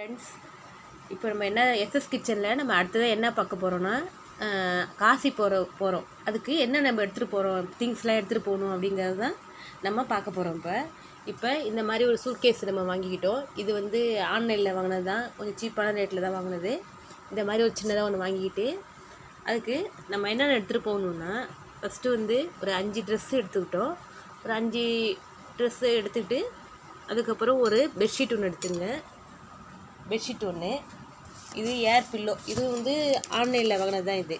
Friends இப்போ நம்ம என்ன எஸ்எஸ் கிச்சனில் நம்ம அடுத்ததாக என்ன பார்க்க போகிறோன்னா காசி போகிற போகிறோம் அதுக்கு என்ன நம்ம எடுத்துகிட்டு போகிறோம் திங்ஸ்லாம் எடுத்துகிட்டு போகணும் அப்படிங்கிறது தான் நம்ம பார்க்க போகிறோம் இப்போ. இப்போ இந்த மாதிரி ஒரு சூட்கேஸ் நம்ம வாங்கிக்கிட்டோம். இது வந்து ஆன்லைனில் வாங்கினது தான் கொஞ்சம் சீப்பான ரேட்டில் தான் வாங்கினது. இந்த மாதிரி ஒரு சின்னதாக ஒன்று வாங்கிக்கிட்டு அதுக்கு நம்ம என்னென்ன எடுத்துகிட்டு போகணுன்னா ஃபஸ்ட்டு வந்து ஒரு அஞ்சு ட்ரெஸ்ஸு எடுத்துக்கிட்டோம். ஒரு அஞ்சு ட்ரெஸ்ஸு எடுத்துக்கிட்டு அதுக்கப்புறம் ஒரு பெட்ஷீட் ஒன்று எடுத்துங்க. பெட்ஷீட் ஒன்று இது ஏர் பில்லோ இது வந்து ஆன்லைனில் வாங்கினது தான் இது.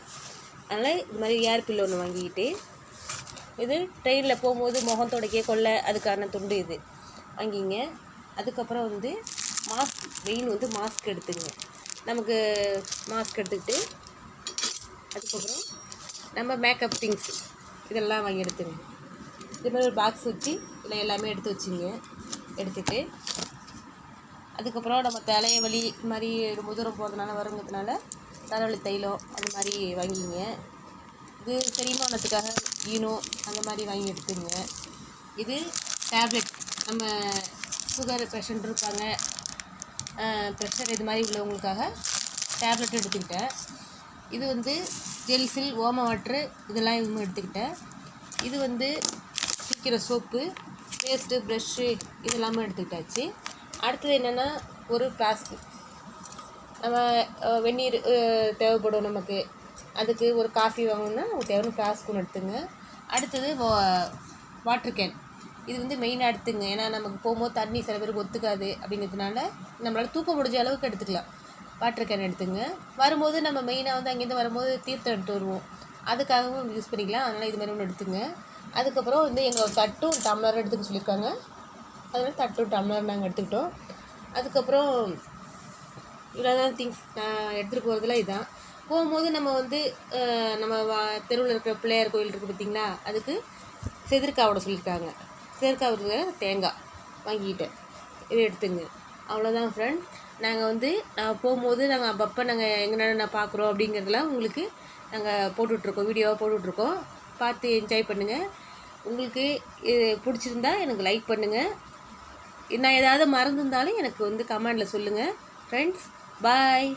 அதனால் இது மாதிரி ஏர் பில்லோ ஒன்று வாங்கிக்கிட்டு இது ட்ரெயினில் போகும்போது முகம் துடைக்க கொள்ள அதுக்கான துண்டு இது. வாங்கிங்க. அதுக்கப்புறம் வந்து மாஸ்க் மெயின் வந்து மாஸ்க் எடுத்துங்க. நமக்கு மாஸ்க் எடுத்துக்கிட்டு அதுக்கப்புறம் நம்ம மேக்கப் திங்ஸ் இதெல்லாம் வாங்கி எடுத்துங்க இது மாதிரி ஒரு பாக்ஸ் வச்சு இதில் எல்லாமே எடுத்து வச்சுங்க. எடுத்துகிட்டு அதுக்கப்புறம் நம்ம தலைய வலி இது மாதிரி ரொம்ப தூரம் போகிறதுனால வருங்கிறதுனால தலைவலி தைலம் அந்த மாதிரி வாங்கிங்க இது செரிமானத்துக்காக ஈனோ அந்த மாதிரி வாங்கி எடுத்துங்க இது டேப்லெட். நம்ம சுகர் பேஷண்ட் இருப்பாங்க ப்ரெஷர் இது மாதிரி உள்ளவங்களுக்காக டேப்லெட் எடுத்துக்கிட்டேன். இது வந்து ஜெல்சில் ஓம வாட்ரு இதெல்லாம் இதுவும் எடுத்துக்கிட்டேன். இது வந்து சிக்கிற சோப்பு பேஸ்ட்டு ப்ரெஷ்ஷு இதெல்லாமே எடுத்துக்கிட்டாச்சு. அடுத்தது என்னென்னா ஒரு ஃப்ளாஸ்க்கு நம்ம வெந்நீர் தேவைப்படும் நமக்கு. அதுக்கு ஒரு காஃபி வாங்கணும்னா நமக்கு தேவையான ஃப்ளாஸ்க் ஒன்று எடுத்துங்க. அடுத்தது வாட்டர் கேன் இது வந்து மெயினாக எடுத்துங்க. ஏன்னா நமக்கு போகும்போது தண்ணி சில பேருக்கு ஒத்துக்காது அப்படிங்கிறதுனால நம்மளால் தூக்க முடிஞ்ச அளவுக்கு எடுத்துக்கலாம். வாட்டர் கேன் எடுத்துங்க. வரும்போது நம்ம மெயினாக வந்து அங்கேருந்து வரும்போது தீர்த்தம் எடுத்து வருவோம். அதுக்காகவும் யூஸ் பண்ணிக்கலாம். அதனால் இது மாதிரி ஒன்று எடுத்துங்க. அதுக்கப்புறம் வந்து எங்கள் தட்டும் டம்ளரும் எடுத்துக்க சொல்லியிருக்காங்க. அதனால் தட்டு டம்ளர் நாங்கள் எடுத்துக்கிட்டோம். அதுக்கப்புறம் இவ்வளோதான் திங்ஸ் நான் எடுத்துகிட்டு போகிறதுலாம் இதுதான் போகும்போது நம்ம வந்து நம்ம வா தெருவில் இருக்கிற பிள்ளையார் கோயில் இருக்குது பார்த்திங்களா? அதுக்கு செதிர்காவோட சொல்லியிருக்காங்க. செதிர்காவுக்கு தேங்காய் வாங்கிக்கிட்டேன். இதை எடுத்துங்க. அவ்வளோதான் ஃப்ரெண்ட்ஸ் நாங்கள் வந்து நான் போகும்போது நாங்கள் அப்பப்போ நாங்கள் எங்கே நான் பார்க்குறோம் அப்படிங்கிறதெல்லாம் உங்களுக்கு நாங்கள் போட்டுட்ருக்கோம். வீடியோவாக போட்டுட்ருக்கோம். பார்த்து என்ஜாய் பண்ணுங்கள் உங்களுக்கு இது பிடிச்சிருந்தா எனக்கு லைக் பண்ணுங்கள் நான் ஏதாவது மறந்துருந்தாலும் எனக்கு வந்து கமெண்டில் சொல்லுங்கள் ஃப்ரெண்ட்ஸ் பாய்